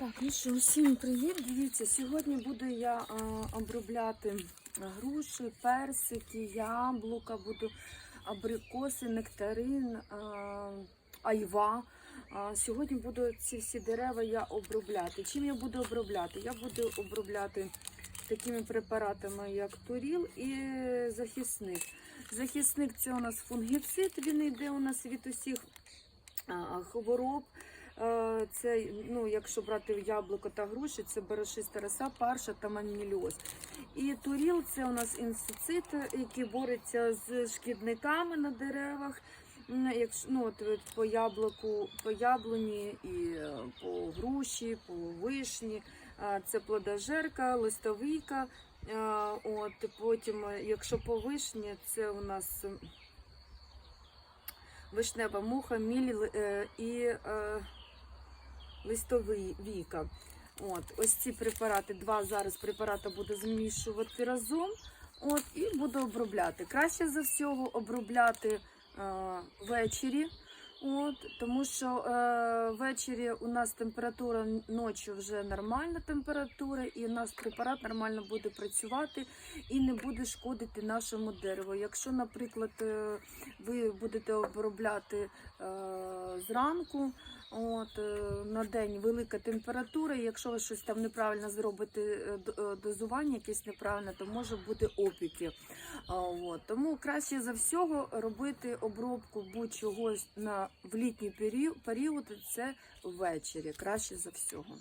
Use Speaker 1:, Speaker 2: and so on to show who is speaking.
Speaker 1: Так, ну що, усім привіт. Дивіться, сьогодні буду я а, обробляти груші, персики, яблука, буду абрикоси, нектарин, а, айва. А, сьогодні буду ці всі дерева я обробляти. Чим я буду обробляти? Я буду обробляти такими препаратами, як туріл і захисник. Захисник це у нас фунгіцид, він йде у нас від усіх а, хвороб. Е, Це, ну, якщо брати яблуко та груші, це барашиста роса, парша та маніліоз. І туріл це у нас інсецит, який бореться з шкідниками на деревах. Якщо ну, от, от по яблуку, по яблуні і е, по груші, по вишні, е, це плодожерка, листовийка. Е, От потім, е, якщо по вишні, це у нас вишнева муха, міль е, і е, листовий віка. От, ось ці препарати, два зараз препарати буду змішувати разом. От, і буду обробляти. Краще за всього обробляти е, ввечері. От, тому що е, ввечері у нас температура ночі вже нормальна температура, і у нас препарат нормально буде працювати і не буде шкодити нашому дереву. Якщо, наприклад, е, ви будете обробляти е, зранку, от, е, на день велика температура, і якщо ви щось там неправильно зробите, е, е, дозування якесь неправильне, то може бути опіки. А, От. Тому краще за всього робити обробку будь-чого на в літній період, це ввечері. Краще за всього.